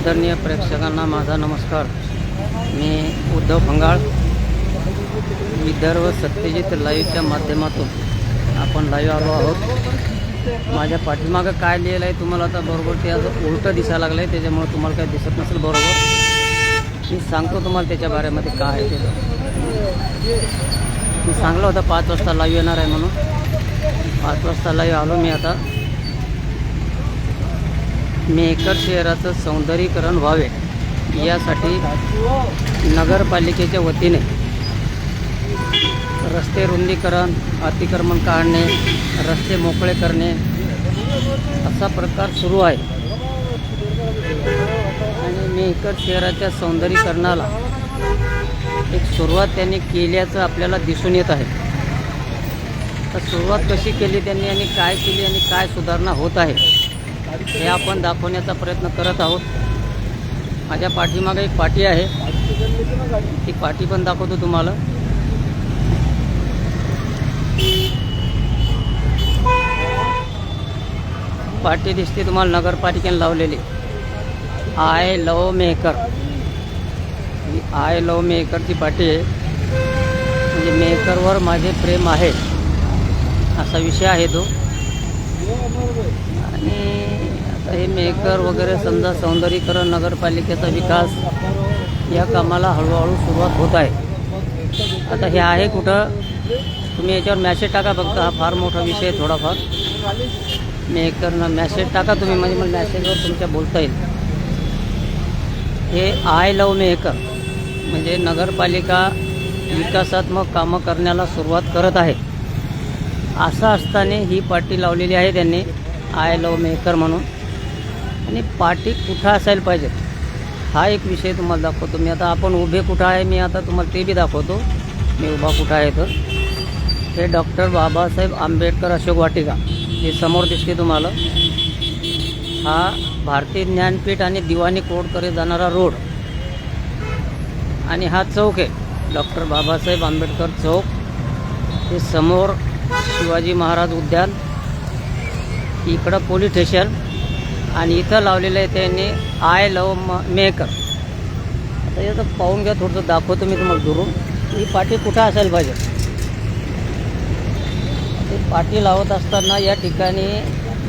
आदरणीय प्रेक्षकांना माझा नमस्कार. मी उद्धव फंगाळ. विदर्भ सत्यजित लाईव्हच्या माध्यमातून आपण लाईव्ह आलो आहोत. माझ्या पाठीमागं काय लिहिलं आहे तुम्हाला आता बरोबर ते असं उलटं दिसायला लागलं आहे त्याच्यामुळे तुम्हाला काही दिसत नसेल बरोबर. मी सांगतो तुम्हाला त्याच्या बारेमध्ये काय आहे ते. मी सांगलं होतं पाच वाजता लाईव्ह येणार आहे म्हणून. पाच वाजता लाईव्ह आलो मी आता. मेहकर शहराचं सौंदर्यीकरण व्हावे यासाठी नगरपालिकेच्या वतीने रस्ते रुंदीकरण अतिक्रमण काढणे रस्ते मोकळे करणे असा प्रकार सुरू आहे. आणि मेहकर शहराच्या सौंदर्यीकरणाला एक सुरुवात त्यांनी केल्याचं आपल्याला दिसून येत आहे. तर सुरुवात कशी केली त्यांनी आणि काय केली आणि काय सुधारणा होत आहे? हे आपण दाखवण्याचा प्रयत्न करत आहोत. माझ्या पाठीमागे एक पाठी आहे. ती पाठी पण दाखवतो तुम्हाला. पाठी दिसते तुम्हाला नगरपालिकेने लावलेली. आय लव मेकर ही आय लव मेकरची पाठी आहे. म्हणजे मेकरवर माझे प्रेम आहे. असा विषय आहे तो. आणि हे मेकर वगैरे समजा सौंदर्यीकरण नगरपालिकेचा विकास या कामाला हळूहळू सुरुवात होत आहे. आता हे आहे कुठं? तुम्ही याच्यावर मॅसेज टाका फक्त. हा फार मोठा विषय आहे थोडाफार. मेकरनं मॅसेज टाका तुम्ही म्हणजे मला मॅसेजवर तुमच्या बोलता येईल. हे आय लव मेकर म्हणजे नगरपालिका विकासात्मक कामं करण्याला सुरुवात करत आहे. असं असताना ही पाटी लावलेली आहे त्यांनी. आय लव मेकर म्हणून. आणि पाटी कुठं असायला पाहिजे? हा एक विषय तुम्हाला दाखवतो. मी आता आपण उभे कुठं आहे मी आता तुम्हाला ते बी दाखवतो. मी उभा कुठं आहे तर हे डॉक्टर बाबासाहेब आंबेडकर अशोक वाटिका. हे समोर दिसते तुम्हाला. हा भारतीय ज्ञानपीठ आणि दिवाणी कोर्टकडे जाणारा रोड. आणि हा चौक आहे. डॉक्टर बाबासाहेब आंबेडकर चौक. हे समोर शिवाजी महाराज उद्यान. इकडं पोलीस स्टेशन. आणि इथं लावलेलं आहे त्यांनी आय लव म मेकर. आता याचं पाहून घ्या थोडंसं दाखवतो मी तुम्हाला दुरून ही पाठी कुठं असायला पाहिजे? ती पाठी लावत असताना या ठिकाणी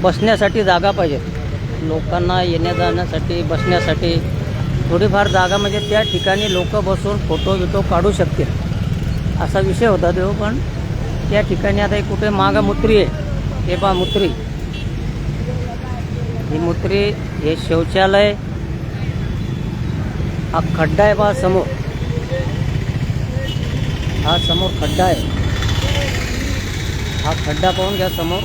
बसण्यासाठी जागा पाहिजे. लोकांना येण्या जाण्यासाठी बसण्यासाठी. थोडीफार जागा म्हणजे त्या ठिकाणी लोक बसून फोटो बिटो काढू शकतील. असा विषय होता तो पण त्या ठिकाणी आता कुठे मागा मुत्री आहे. हे पा मुत्री. ही मुत्री हे शौचालय हा खड्डा आहे बा समोर. हा समोर खड्डा आहे. हा खड्डा पाहून घ्या समोर.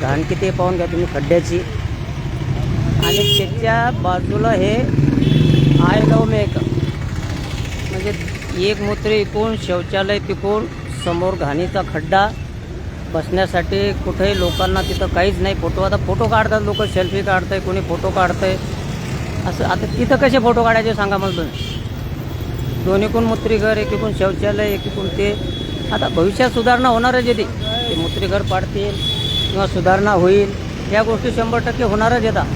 घाण किती पाहून घ्या तुम्ही खड्ड्याची. आणि त्याच्या बाजूला हे आय लव मेक म्हणजे एक मूत्र इकून शौचालय तिकून समोर घाणीचा खड्डा. बसण्यासाठी कुठेही लोकांना तिथं काहीच नाही. फोटो आता फोटो काढतात लोक सेल्फी काढतंय कोणी फोटो काढतंय. असं आता तिथं कसे फोटो काढायचे सांगा मला तुम्ही. दोन्हीकून मूत्रीघर एकीकून शौचालय एकीकून ते. आता भविष्यात सुधारणा होणारच आहे ते मूत्रीघर पाडतील किंवा सुधारणा होईल. या गोष्टी शंभर टक्के होणारच येतात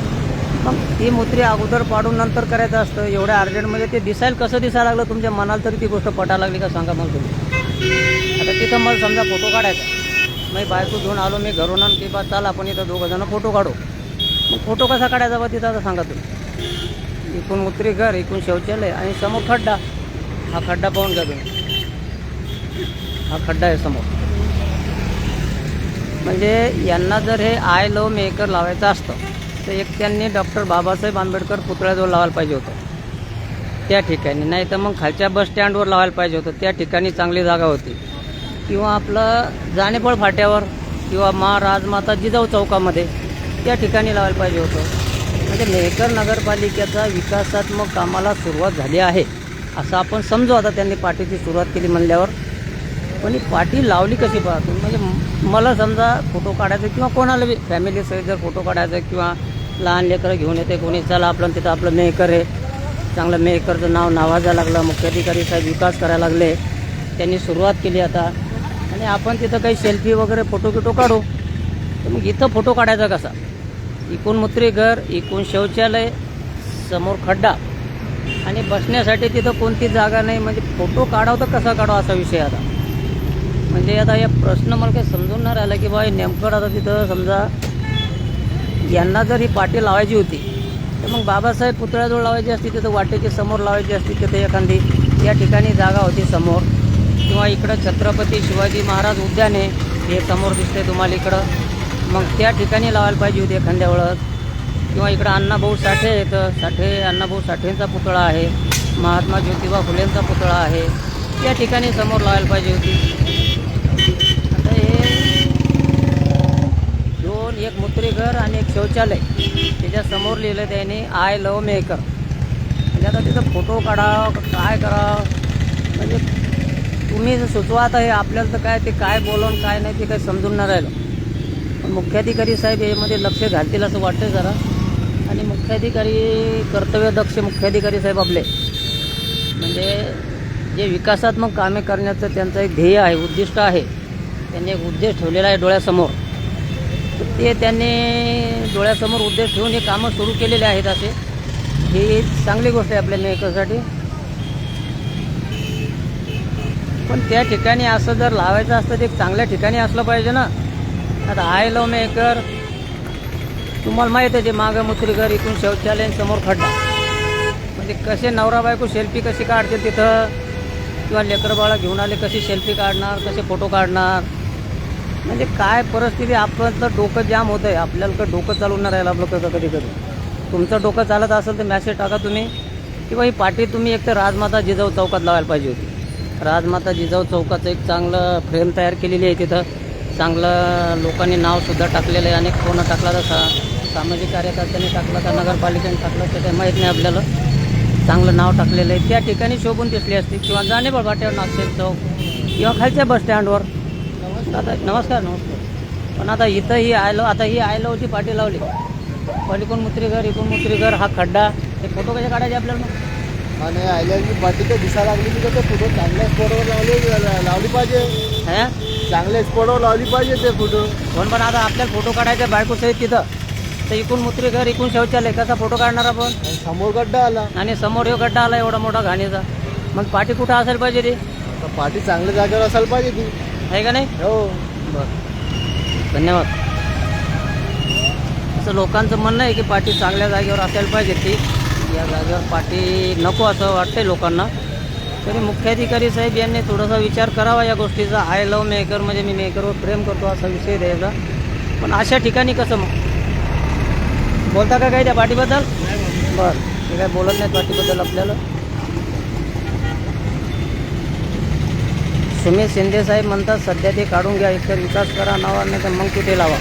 मग ती मूत्री अगोदर पाडून नंतर करायचं असतं. एवढ्या अर्जंटमध्ये ते दिसायला कसं दिसायला लागलं? तुमच्या मनाला तरी ती गोष्ट पटायला लागली का सांगा मग तुम्ही. आता तिथं मला समजा फोटो काढायचा मी बायको घेऊन आलो मी घरून आणून की बा चाल आपण इथं दोघं जण फोटो काढू. मग फोटो कसा काढायचा बा तिथं आता सांगा तुम्ही. इकून उतरी घर इकून शौचालय आणि समोर खड्डा. हा खड्डा पाहून घ्या तुम्ही. हा खड्डा आहे समोर. म्हणजे यांना जर हे आय लव मेकर लावायचं असतं तर एक त्यांनी डॉक्टर बाबासाहेब आंबेडकर पुतळ्याजवळ लावायला पाहिजे होतं. त्या ठिकाणी. नाही तर मग खालच्या बस स्टँडवर लावायला पाहिजे होतं. त्या ठिकाणी चांगली जागा होती. किंवा आपलं जाणेपळ फाट्यावर किंवा मा राजमाता जिजाऊ चौकामध्ये त्या ठिकाणी लावायला पाहिजे होतं. म्हणजे मेहकर नगरपालिकेचा विकासात्मक कामाला सुरुवात झाली आहे असं आपण समजू. आता त्यांनी पाठीची सुरुवात केली म्हणल्यावर. पण ही पाठी लावली कशी पाहतो? म्हणजे मला समजा फोटो काढायचा किंवा कोणाला बी फॅमिलीसहित जर फोटो काढायचा किंवा लहान लेकरं घेऊन येते कोणी चला आपलं तिथं आपलं मेहकर आहे. चांगलं मेहकरचं नाव नावाजायला लागलं मुख्याधिकारी साहेब विकास करायला लागले. त्यांनी सुरुवात केली आता. आणि आपण तिथं काही सेल्फी वगैरे फोटो गिटो काढू. तर मग इथं फोटो काढायचा कसा? इकून मुत्री घर इकून शौचालय समोर खड्डा. आणि बसण्यासाठी तिथं कोणती जागा नाही म्हणजे फोटो काढावं तर कसा काढावा असा विषय आता. म्हणजे आता या प्रश्न मला काही समजून नाही राहिला की बा हे नेमकं आता तिथं समजा यांना जर ही पाटी लावायची होती तर मग बाबासाहेब पुतळ्याजवळ लावायची असती तिथं वाटेची समोर लावायची असती तिथं एखादी या ठिकाणी जागा होती समोर. किंवा इकडं छत्रपती शिवाजी महाराज उद्यान आहे हे समोर दिसते तुम्हाला इकडं. मग त्या ठिकाणी लावायला पाहिजे होती एखाद्या वेळेस. किंवा इकडं अण्णाभाऊ साठे येतं साठे अण्णाभाऊ साठेंचा पुतळा आहे. महात्मा ज्योतिबा फुलेंचा पुतळा आहे. त्या ठिकाणी समोर लावायला पाहिजे होती. आता हे दोन एक मुत्रीघर आणि एक शौचालय. त्याच्यासमोर लिहिलं त्याने आय लव मेकर. म्हणजे आता तिथं फोटो काढावं काय करावं म्हणजे तुम्ही जर सुचवा आता हे आपल्याला तर काय ते काय बोलवून काय नाही ते काही समजून नाही राहिलं. मुख्याधिकारी साहेब यामध्ये लक्ष घालतील असं वाटतं जरा. आणि मुख्याधिकारी कर्तव्यदक्ष मुख्याधिकारी साहेब आपले. म्हणजे जे विकासात्मक कामे करण्याचं त्यांचं एक ध्येय आहे उद्दिष्ट आहे. त्यांनी एक उद्देश ठेवलेला आहे डोळ्यासमोर. तर ते त्यांनी डोळ्यासमोर उद्देश ठेवून हे कामं सुरू केलेले आहेत असे. ही चांगली गोष्ट आहे आपल्या मेकरसाठी पण त्या ठिकाणी असं जर लावायचं असतं ते चांगल्या ठिकाणी असलं पाहिजे ना. आता आय लव मेकर तुम्हाला माहीत आहे ते मागं मुत्रीकर इथून शौचालय समोर खड्डा. म्हणजे कसे नवरा बायको सेल्फी कशी काढते तिथं? किंवा लेकरं बाळा घेऊन आले कशी सेल्फी काढणार कसे फोटो काढणार? म्हणजे काय परिस्थिती? आपलं तर डोकं जाम होतं आहे आपल्याला तर डोकं चालवून नाही राहिलं आपलं कसं कधी कधी. तुमचं डोकं चालत असेल तर मॅसेज टाका तुम्ही. किंवा ही पाठी तुम्ही एक तर राजमाता जिजाऊ चौकात लावायला पाहिजे होती. राजमाता जिजाऊ चौकाचं एक चांगलं फ्रेम तयार केलेली आहे तिथं. चांगलं लोकांनी नावसुद्धा टाकलेलं आहे. अनेक कोणं टाकला तसा सामाजिक कार्यकर्त्यांनी टाकलं का नगरपालिकेने टाकलं ते काही माहीत नाही आपल्याला. चांगलं नाव टाकलेलं आहे. त्या ठिकाणी शोभून दिसली असती किंवा जाणे बळबाट्यावर नागशेत चौक किंवा खालच्या बस स्टँडवर. आता नमस्कार नमस्कार. पण आता इथं ही आयलो आता ही आयलोची पाठी लावली. पलीकडून मुत्रीघर इकडून मुत्रीघर हा खड्डा. हे फोटो कसे काढायचे आपल्याला आणि आयलंडची पाठी तर दिसायला लागली की ते फोटो चांगल्या स्पॉटवर लावली लावली पाहिजे. हे? चांगल्या स्पॉटवर लावली पाहिजे ते फोटो पण पण आता आपल्याला फोटो काढायचे बायको सहित तिथं. तर इकडून मुत्रीघर इकडून शौचालय कसा फोटो काढणार आपण? आणि समोर गड्डा आला. आणि समोर एक गड्डा आला एवढा मोठा घाणीचा. मग पाठी कुठं असायला पाहिजे ती? तर पाठी चांगल्या जागेवर असायला पाहिजे ती. आहे का नाही? हो. बरं. धन्यवाद. असं लोकांचं म्हणणं आहे की पाठी चांगल्या जागेवर असायला पाहिजे ती. या जागेवर पाठी नको असं वाटतंय लोकांना. तरी मुख्याधिकारी साहेब यांनी थोडासा विचार करावा या गोष्टीचा. आय लव मेकर म्हणजे मी मेकरवर प्रेम करतो असा विषय द्यायचा. पण अशा ठिकाणी कसं मग? बोलता का काही त्या पाठीबद्दल? बरं ते काय बोलत नाहीत पाठीबद्दल आपल्याला. सुमित शिंदे साहेब म्हणतात सध्या ते काढून घ्या एकतर विकास करा नावा नाही तर मग तिथे लावा.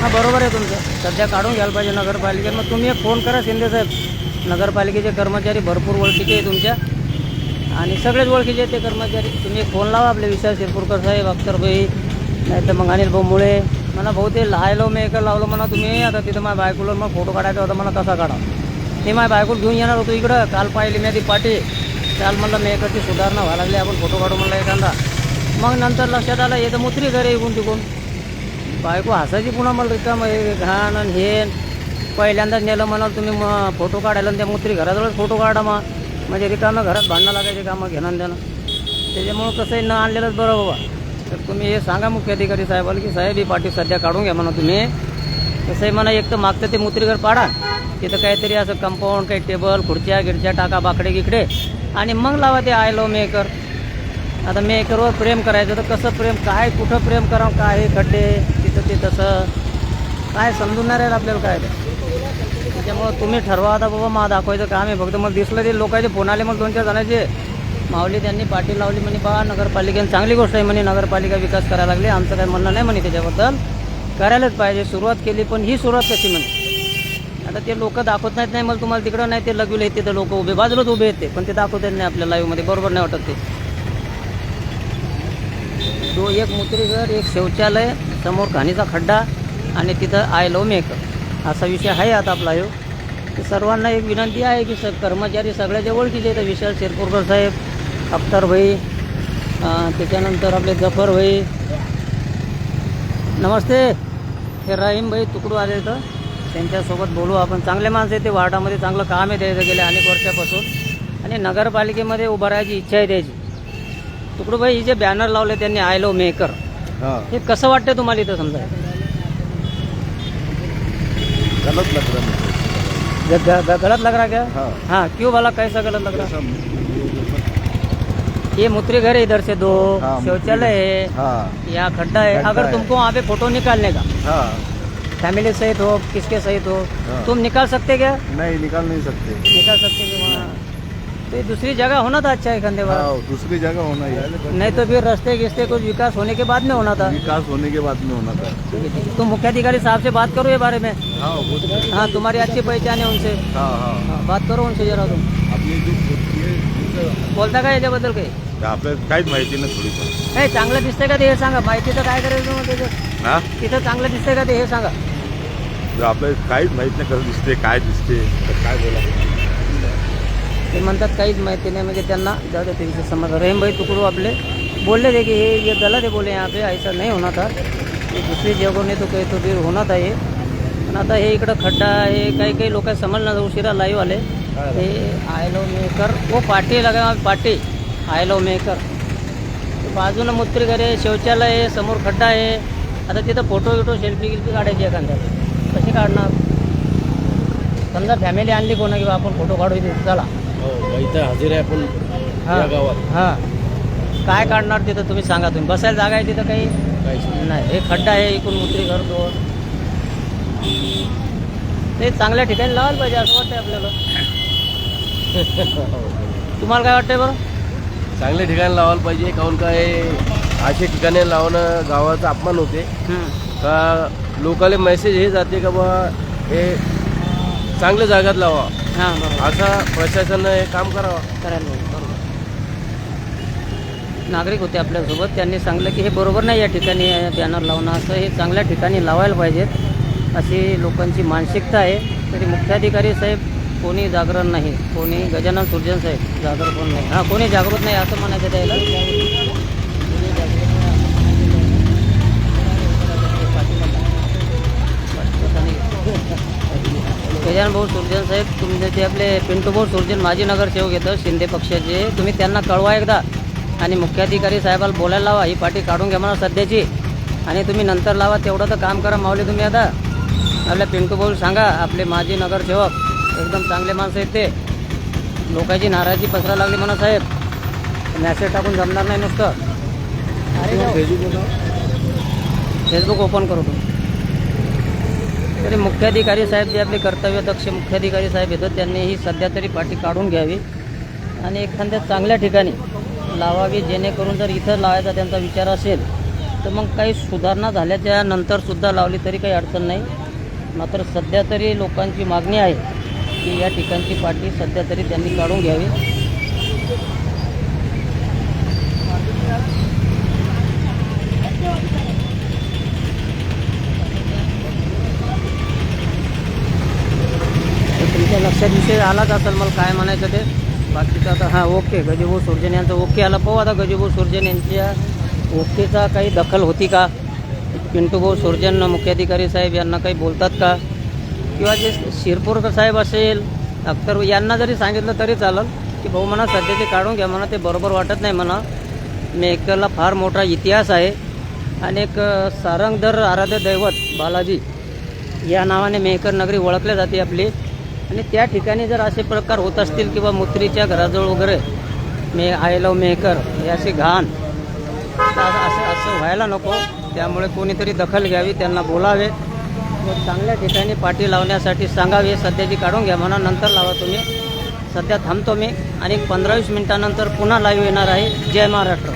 हां बरोबर आहे तुमचं. सध्या काढून घ्यायला पाहिजे नगरपालिकेत. मग तुम्ही एक फोन करा शिंदे साहेब. नगरपालिकेचे कर्मचारी भरपूर ओळखीचे आहे तुमच्या. आणि सगळेच ओळखीचे आहेत ते कर्मचारी. तुम्ही एक फोन लावा आपले विशाल शिरपूरकर साहेब अख्तरभाई नाही तर मग अनिल भाऊ मुळे मला भाऊ ते लायलो मेकर लावलं म्हणा तुम्ही. आता तिथं माझ्या बायकोला मग फोटो काढायचा होता मला कसा काढा. ते माझ्या बायकोला घेऊन येणार होतो इकडं. काल पाहिली मी ती पाठी. काल म्हणलं मी मेकरची सुधारणा व्हायला लागली. आपण फोटो काढू म्हणलं एखादा. मग नंतर लक्षात आलं येतं मुत्री घरी इकून तिकून बायको हसायची पुन्हा मला रिकाम हे घाण आणि हे. पहिल्यांदाच नेलं म्हणाल तुम्ही मग फोटो काढायला आणि त्या मुत्री घराजवळच फोटो काढा मग. म्हणजे रिकामं घरात भांडणं लागायचे कामं घेणं देणं. त्याच्यामुळं कसं न आणलेलंच बरं बाबा. तर तुम्ही हे सांगा मुख्याधिकारी साहेबाला की साहेब ही पाठी सध्या काढून घ्या म्हणा तुम्ही. तसंही म्हणा एक तर मागचं ते मुत्रीघर पाडा. तिथं काहीतरी असं कंपाऊंड काही टेबल खुर्च्या गिरच्या टाका बाकडे गिकडे. आणि मग लावा ते आय लव मेकर आता मेकरवर प्रेम करायचं तर कसं प्रेम काय कुठं प्रेम करावं काय हे खड्डे तिथं ते तसं. काय समजून नाही राहील आपल्याला काय ते. त्याच्यामुळं तुम्ही ठरवा आता बाबा मा दाखवायचं काम आहे. फक्त मला दिसलं ते लोकांचे फोन आले मग दोन चार जणांचे. माऊली त्यांनी पाठी लावली म्हणे बा नगरपालिकेने चांगली गोष्ट आहे म्हणे नगरपालिका विकास करायला लागली. आमचं काही म्हणणं नाही म्हणे त्याच्याबद्दल. करायलाच पाहिजे सुरुवात केली पण ही सुरुवात कशी म्हणे? आता ते लोक दाखवत नाहीत नाही मला तुम्हाला तिकडं नाही ते लगविले तिथं लोक उभे बाजूलाच उभे येते पण ते दाखवत नाही आपल्या लाईव्हमध्ये बरोबर नाही वाटत ते. तो एक मुत्रीघर एक शौचालय समोर घाणीचा खड्डा आणि तिथं आय लव मेकअप असा विषय आहे आता आपला तर सर्वांना एक विनंती आहे की स कर्मचारी सगळ्याच्या ओळखीचे आहेत. विशाल शिरपूरकर साहेब अख्तर भाई त्याच्यानंतर आपले जफर भाई. नमस्ते. हे राहीम भाई तुकडू आले तर त्यांच्यासोबत बोलू आपण. चांगले माणसं आहे ते. वार्डामध्ये चांगलं काम आहे द्यायचं गेले अनेक वर्षापासून. आणि नगरपालिकेमध्ये उभं राहायची इच्छा आहे त्याची. तुकडोबाई हे जे बॅनर लावले त्यांनी आय लो मेकर हाँ. हे कसं वाटतं तुम्हाला इथं समजा? गलत लग रहा है मुझे। गलत लग रहा क्या? हाँ। हाँ क्यों वाला कैसा गलत लग रहा ये मुत्री घर है इधर से दो। हाँ, शौचालय है। हाँ। यहाँ खड्डा है। अगर। तुमको वहाँ पे फ़ोटो निकालने का। हाँ। फैमिली सहित हो किसके सहित हो हाँ। तुम निकाल सकते क्या? नहीं निकाल नहीं सकते। निकाल सकते कि वहाँ। तो दूसरी जगह होना था अच्छा है खंडे वाला? हाँ दूसरी जगह होना ही नहीं तो फिर रास्ते गिस्ते कुछ विकास होने के बाद में होना था। विकास होने के बाद में होना था। है, ठीक मुख्याधिकारी साहब से बात करो ये बारे में। हाँ तो- हाँ। तुम्हारी अच्छी पहचान है उनसे। हाँ हाँ। हाँ, बात करो उनसे जरा तुम। बोलता का याच्याबद्दल काही आपल्याला काहीच माहिती नाही थोडी नाही चांगलं दिसतंय का ते हे सांगा। काय करायचं मग त्याचं हा? तिथं चांगलं दिसतंय का ते हे सांगा। आपल्याला काहीच माहित नाही कसं दिसते काय दिसते तर काय बोला? ते म्हणतात काहीच माहिती नाही म्हणजे त्यांना जाऊ दे त्यांचे समज रहीम भाई तुकडू आपले बोलले थे कि ये ये गलत है बोले यहाँ पे ऐसा नहीं होना था ये दुसरी जगहों ने तो काही तो बीर होणार था पण आता हे इकडं खड्डा हे काही काही लोक समजणार उशिरा लाईव्ह आले. हे आय लव मेकर वो पाटी लगा पाटी आय लव मेकर बाजूनं मूत्री घर आहे शौचालय आहे समोर खड्डा आहे. आता तिथं फोटो बिटो सेल्फी गिल्फी काढायची एखाद्या. कशी काढणार? समजा फॅमिली आणली कोणा किंवा आपण फोटो काढू इथे चला. इथं हजर आहे आपण हा. या गावात. हां. काय काढणार तिथं तुम्ही सांगा. तुम्ही बसायला जागा आहे तिथं काही? काहीच नाही. नाही. हे खड्डा आहे इकडून मुत्री घर दोन ते चांगल्या ठिकाणी लावायला पाहिजे असं वाटतंय आपल्याला. तुम्हाला काय वाटतंय बरं? चांगल्या ठिकाणी लावायला पाहिजे. काहून काय अशा ठिकाणी लावणं गावाचा अपमान होते. हं. का लोकांना मेसेज हे जाते का बा हे चांगल्या जागात लावा. हां बरोबर. असा प्रशासनानं हे काम करावं. करायला पाहिजे बरोबर. नागरिक होते आपल्यासोबत. त्यांनी सांगलं की हे बरोबर नाही या ठिकाणी बॅनर लावणं. असं हे चांगल्या ठिकाणी लावायला पाहिजेत. अशी लोकांची मानसिकता आहे. तरी मुख्याधिकारी साहेब कोणी जागरण नाही. कोणी गजानन सुरजन साहेब जागरण कोण नाही. हां कोणी जागृत नाही असं म्हणायचं त्याला. म्हणायचं त्याला. गजानन भाऊ सुरजन साहेब तुमचे ते आपले पिंटू भाऊ सुरजन माजी नगरसेवक येतं शिंदे पक्षाचे तुम्ही त्यांना कळवा एकदा. आणि मुख्याधिकारी साहेबाला बोलायला लावा ही पाठी काढून घ्या म्हणा सध्याची. आणि तुम्ही नंतर लावा तेवढं तर काम करा माऊली तुम्ही आता. आपल्या पिंटू भाऊ सांगा आपले माजी नगरसेवक एकदम चांगले माणसं आहेत ते. लोकांची नाराजी पसरा लागली म्हणा साहेब. मॅसेज टाकून जमणार नाही नुसतं. अरे. फेसबुक ओपन करू तुम्ही. तरी मुख्याधिकारी साहेब जे आपले कर्तव्यदक्ष मुख्याधिकारी साहेब येतात त्यांनी ही सध्या तरी पाठी काढून घ्यावी आणि एखाद्या चांगल्या ठिकाणी लावावी जेणेकरून जर इथं लावायचा त्यांचा विचार असेल तर मग काही सुधारणा झाल्याच्या नंतरसुद्धा लावली तरी काही अडचण नाही. मात्र सध्या तरी लोकांची मागणी आहे की या ठिकाणची पाठी सध्या तरी त्यांनी काढून घ्यावी तर तुमच्या लक्षात विषय आलाच असेल मला काय म्हणायचं ते. बाकीचं आता हां ओके. गजूभाऊ सुरजन यांचं ओके आला. पाहू आता गजूभाऊ सुरजन यांच्या ओकेचा काही दखल होती का? पिंटू भाऊ सुरजन मुख्याधिकारी साहेब यांना काही बोलतात का? किंवा जे शिरपूरकर साहेब असेल अख्तर यांना जरी सांगितलं तरी चालेल की भाऊ म्हणा सध्या ते काढून घ्या म्हणा ते बरोबर वाटत नाही म्हणा. मेकरला फार मोठा इतिहास आहे. आणि एक सारंगधर आराध्य दैवत बालाजी या नावाने मेहकर नगरी ओळखल्या जाते आपली. आणि त्या ठिकाणी जर असे प्रकार होत असतील किंवा मुत्रीच्या घराजवळ वगैरे मे आय लव मेहकर हे असे घाण असं असं असं व्हायला नको. त्यामुळे कोणीतरी दखल घ्यावी त्यांना बोलावे. व चांगल्या ठिकाणी पाठी लावण्यासाठी सांगावे सध्याची काढून घ्या म्हणा नंतर लावा तुम्ही. सध्या थांबतो मी आणि पंधरा वीस मिनिटानंतर पुन्हा लाईव्ह येणार आहे. जय महाराष्ट्र.